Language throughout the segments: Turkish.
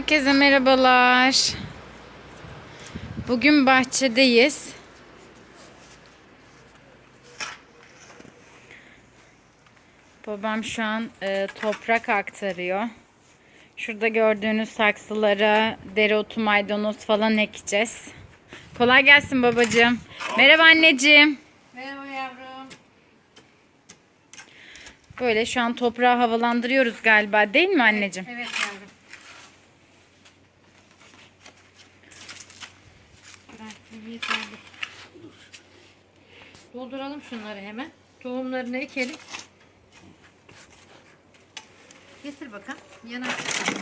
Herkese merhabalar. Bugün bahçedeyiz. Babam şu an e, toprak aktarıyor. Şurada gördüğünüz saksılara dereotu, maydanoz falan ekeceğiz. Kolay gelsin babacığım. Merhaba anneciğim. Merhaba yavrum. Böyle şu an toprağı havalandırıyoruz galiba değil mi anneciğim? Evet yavrum. Bırak, bir yeterli. Dolduralım şunları hemen. Tohumlarını ekelim. Getir bakalım. Yanaştır.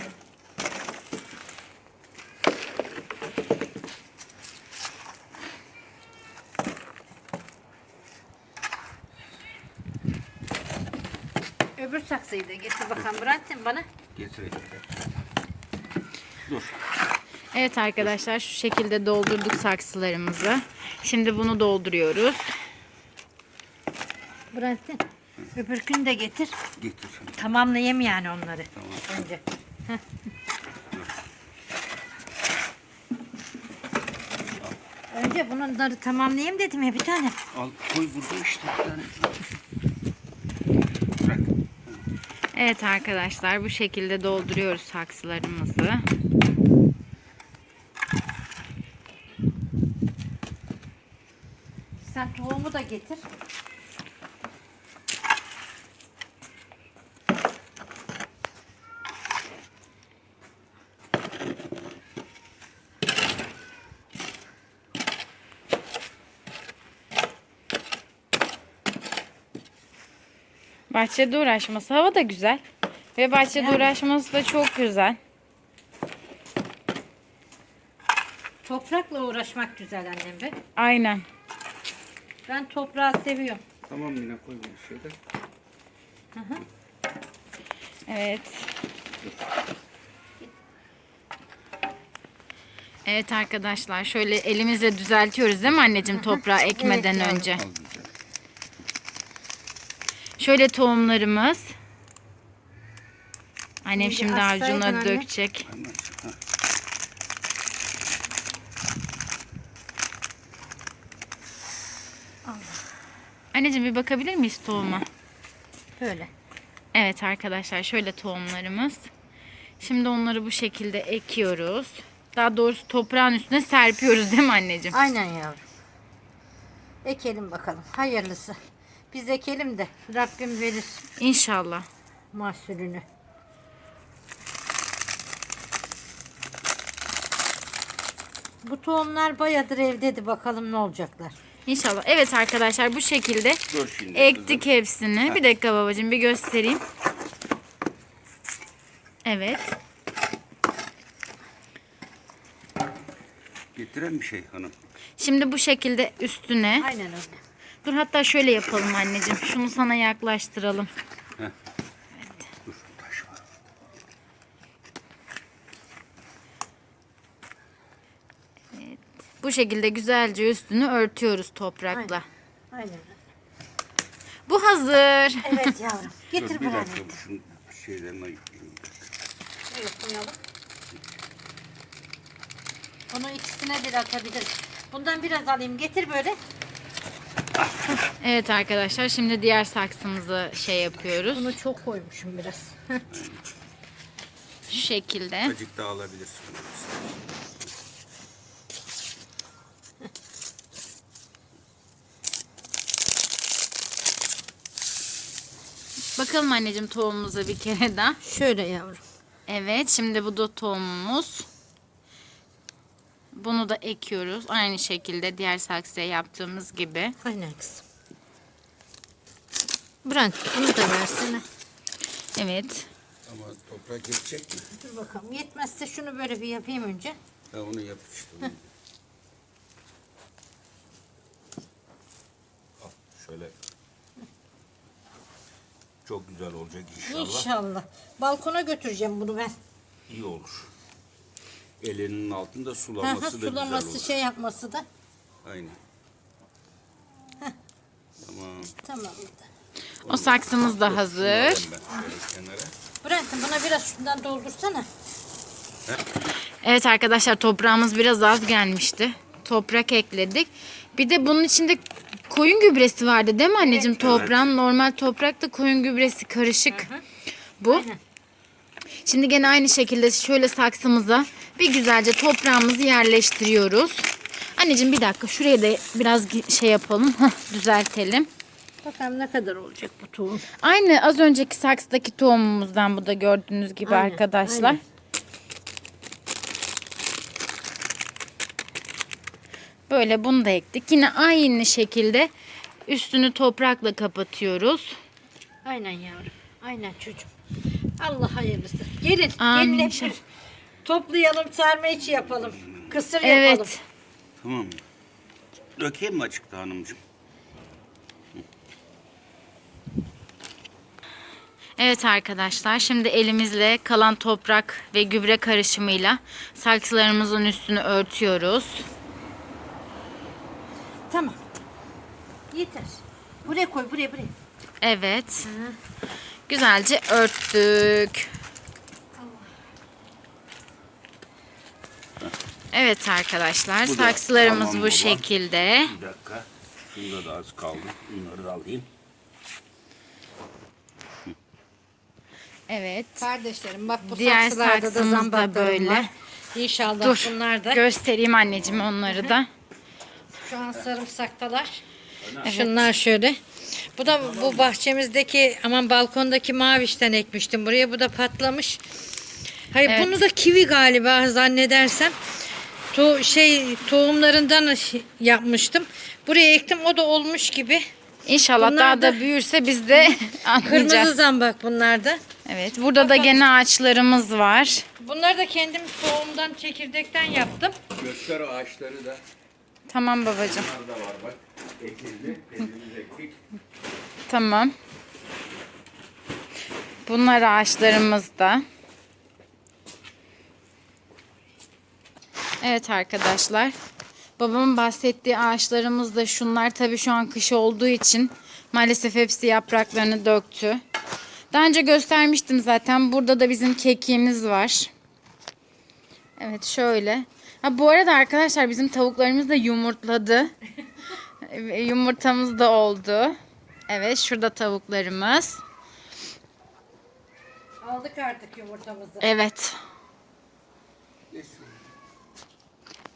Öbür saksıyı da getir bakalım Bıraktın bana. Getireceğim. Dur. Evet arkadaşlar şu şekilde doldurduk saksılarımızı. Şimdi bunu dolduruyoruz. Bıraktın. Öbürkünü de getir. Getir. Tamamlayayım yani onları. Tamam. Önce. Önce bunları tamamlayayım dedim ya bir tane. Al koy burada işte bir tane. Bırak. Evet arkadaşlar bu şekilde dolduruyoruz saksılarımızı. Sen tohumu da getir. Bahçede uğraşması hava da güzel. Ve bahçede Yani. uğraşması da çok güzel. Toprakla uğraşmak güzel annem be. Aynen. Ben toprağı seviyorum. Tamam yine koy bir şeyde. Evet. Evet arkadaşlar şöyle elimizle düzeltiyoruz değil mi anneciğim toprağı ekmeden Evet, önce? Al güzel. Şöyle tohumlarımız. Annem Şimdi şimdi açsaydın harcuna anne. dökecek. Anneciğim bir bakabilir miyiz tohuma? Böyle. Evet arkadaşlar şöyle tohumlarımız. Şimdi onları bu şekilde ekiyoruz. Daha doğrusu toprağın üstüne serpiyoruz değil mi anneciğim? Aynen yavrum. Ekelim bakalım. Hayırlısı. Biz ekelim de Rabbim verir İnşallah. mahsulünü. Bu tohumlar bayadır evdeydi. Bakalım ne olacaklar. İnşallah. Evet arkadaşlar bu şekilde Dur şimdi. ektik kızım. hepsini. Bir dakika babacığım bir göstereyim. Evet. Getiren bir şey hanım. Şimdi bu şekilde üstüne. Aynen öyle. Dur hatta şöyle yapalım anneciğim. Şunu sana yaklaştıralım. Heh. Dur taş var. Bu şekilde güzelce üstünü örtüyoruz toprakla. Aynen öyle. Bu hazır. Evet yavrum. Dur Getir bir bir dakika şunun şeylerini ayıklayayım. Yapmayalım. Bunu ikisine bir atabiliriz. Bundan biraz alayım. Getir böyle. Evet arkadaşlar şimdi diğer saksımızı şey yapıyoruz. Bunu çok koymuşum biraz. Şu şekilde. Azıcık daha alabilirsin. Bakalım anneciğim tohumumuza bir kere daha. Şöyle yavrum. Evet şimdi bu da tohumumuz. Bunu da ekiyoruz. Aynı şekilde diğer saksıya yaptığımız gibi. Aynen kızım. Bırak bunu da versene. Evet. Ama toprak yetecek mi? Dur bakalım. Yetmezse şunu böyle bir yapayım önce. Ha onu yap işte. şöyle. Çok güzel olacak inşallah. İnşallah. Balkona götüreceğim bunu ben. İyi olur. Elinin altında sulaması da güzel Sulaması olur. şey yapması da. Aynen. Tamam. Tamam. O saksımız da hazır. Bırakın bana biraz şundan doldursana. Evet arkadaşlar toprağımız biraz az gelmişti. Toprak ekledik. Bir de bunun içinde koyun gübresi vardı değil mi anneciğim? Toprağın normal toprakla koyun gübresi karışık. Bu. Şimdi gene aynı şekilde şöyle saksımıza bir güzelce toprağımızı yerleştiriyoruz. Anneciğim bir dakika şuraya da biraz şey yapalım. Düzeltelim. Bakalım ne kadar olacak bu tohum. Aynı az önceki saksıdaki tohumumuzdan bu da gördüğünüz gibi Aynen, arkadaşlar. aynen. Böyle bunu da ektik. Yine aynı şekilde üstünü toprakla kapatıyoruz. Aynen yavrum. Aynen çocuğum. Allah hayırlısı. Gelin. Amin gelin hep toplayalım sarma içi yapalım. Kısır Evet. yapalım. Tamam mı? Dökeyim mi açıkta hanımcığım? Evet arkadaşlar şimdi elimizle kalan toprak ve gübre karışımıyla saksılarımızın üstünü örtüyoruz. Tamam. Yeter. Buraya koy buraya buraya. Evet. Güzelce örttük. Evet arkadaşlar Bu da saksılarımız tamam bu baba. şekilde. Bir dakika. Şunda da az kaldı. Bunları da alayım. Evet. Kardeşlerim bak bu Diğer saksılarda da saksımız da zambaklarım böyle. var. İnşallah Dur bunlar da göstereyim anneciğim onları da. Şu an sarımsaktalar. Şunlar şöyle. Bu da bu bahçemizdeki aman balkondaki mavişten ekmiştim buraya. Bu da patlamış. Hayır Evet. bunu da kivi galiba zannedersem. To şey tohumlarından yapmıştım. Buraya ektim o da olmuş gibi. İnşallah Bunlar daha da da- büyürse biz de Kırmızı anlayacağız. zambak bunlar da. Evet burada da gene ağaçlarımız var. Bunları da kendim tohumdan çekirdekten yaptım. Göster ağaçları da. Tamam babacığım. Bunlar da var bak. Ekildi. Kendimiz ektik. Tamam. Bunlar ağaçlarımız da. Evet arkadaşlar. Babamın bahsettiği ağaçlarımız da şunlar. Tabii şu an kış olduğu için maalesef hepsi yapraklarını döktü. Daha önce göstermiştim zaten. Burada da bizim kekiğimiz var. Evet şöyle. Ha, bu arada arkadaşlar bizim tavuklarımız da yumurtladı. Yumurtamız da oldu. Evet şurada tavuklarımız. Aldık artık yumurtamızı. Evet.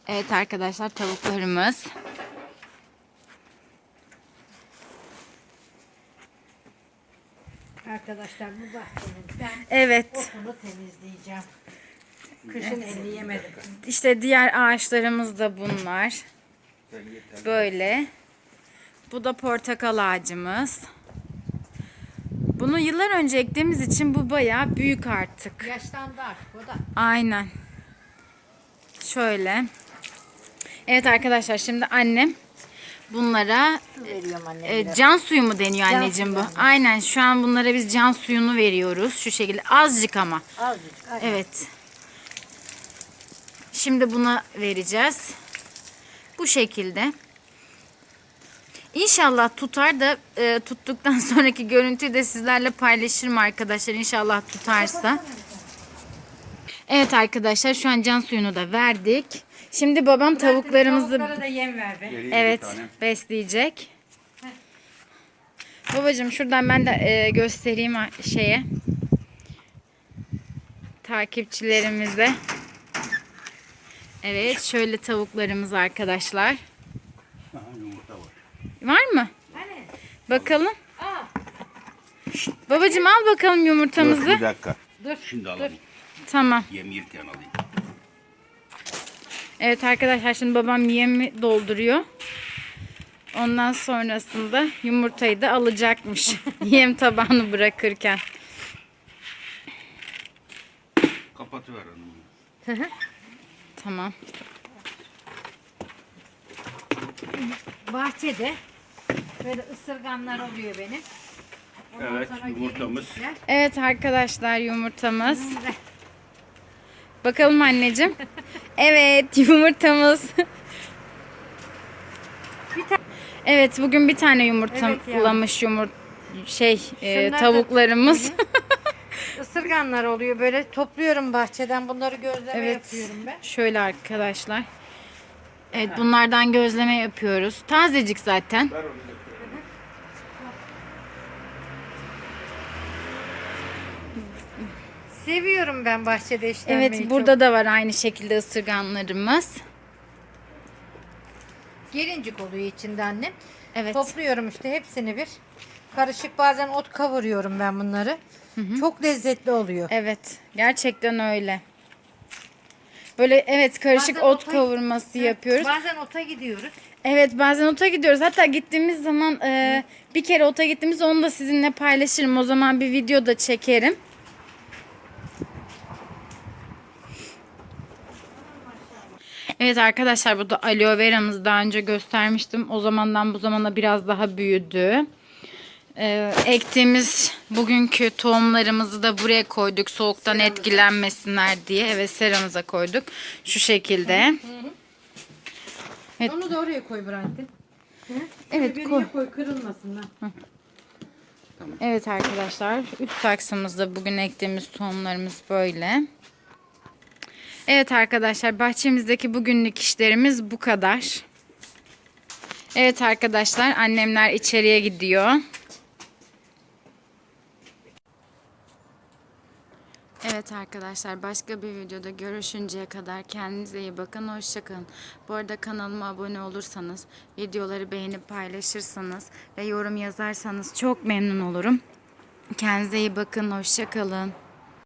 Evet arkadaşlar tavuklarımız. Arkadaşlar bu bahçenin ben Evet. otunu temizleyeceğim. Kışın elini yemedim. İşte diğer ağaçlarımız da bunlar. Böyle. Bu da portakal ağacımız. Bunu yıllar önce ektiğimiz için bu bayağı büyük artık. Yaşlandı artık o da. Aynen. Şöyle. Evet arkadaşlar şimdi annem bunlara e, can suyu mu deniyor Can anneciğim bu? anne. Aynen şu an bunlara biz can suyunu veriyoruz şu şekilde azıcık ama. Azıcık. aynen. Evet. Şimdi buna vereceğiz. Bu şekilde. İnşallah tutar da e, tuttuktan sonraki görüntüyü de sizlerle paylaşırım arkadaşlar. İnşallah tutarsa. Evet arkadaşlar şu an can suyunu da verdik. Şimdi babam tavuklarımızı Tavuklara da yem ver be. Evet besleyecek. Babacığım şuradan ben de e, göstereyim şeye. Takipçilerimize. Evet şöyle tavuklarımız arkadaşlar. Aha, yumurta var. Var mı? Hani? Bakalım. Aa, Babacığım al bakalım Dur yumurtamızı. bir dakika. dur. Şimdi alayım. Tamam. Yem yerken alayım. Evet arkadaşlar şimdi babam yemi dolduruyor. Ondan sonrasında yumurtayı da alacakmış. Yem tabağını bırakırken. Kapatıver hanım. Tamam. Bahçede böyle ısırganlar oluyor benim. Ondan Evet, sonra yumurtamız. gelince- Evet arkadaşlar yumurtamız. Bakalım anneciğim. Evet yumurtamız. Evet bugün bir tane Evet yumurtalamış yavrum. yumurt şey e, Şunlar da- tavuklarımız. ısırganlar oluyor. Böyle topluyorum bahçeden. Bunları gözleme Evet. yapıyorum ben. Şöyle arkadaşlar. Evet bunlardan gözleme yapıyoruz. Tazecik zaten. Seviyorum ben bahçede işlenmeyi Evet çok. burada da var aynı şekilde ısırganlarımız. Gelincik oluyor içinde annem. Evet. Topluyorum işte hepsini bir. Karışık bazen ot kavuruyorum ben bunları. Çok lezzetli oluyor. Evet gerçekten öyle. Böyle evet karışık Bazen ot ota- kavurması yapıyoruz. Bazen ota gidiyoruz. Evet bazen ota gidiyoruz. Hatta gittiğimiz zaman e, bir kere ota gittiğimiz onu da sizinle paylaşırım. O zaman bir video da çekerim. Evet arkadaşlar bu da aloe veramızı daha önce göstermiştim. O zamandan bu zamana biraz daha büyüdü. Ee, ektiğimiz bugünkü tohumlarımızı da buraya koyduk. Soğuktan etkilenmesinler diye. Evet seramıza koyduk. Şu şekilde. Evet. Onu da oraya koy Brandon. Evet koy. koy kırılmasınlar. Evet arkadaşlar üst saksımızda bugün ektiğimiz tohumlarımız böyle. Evet arkadaşlar bahçemizdeki bugünlük işlerimiz bu kadar. Evet arkadaşlar annemler içeriye gidiyor. Evet arkadaşlar başka bir videoda görüşünceye kadar kendinize iyi bakın. Hoşçakalın. Bu arada kanalıma abone olursanız, videoları beğenip paylaşırsanız ve yorum yazarsanız çok memnun olurum. Kendinize iyi bakın. Hoşçakalın.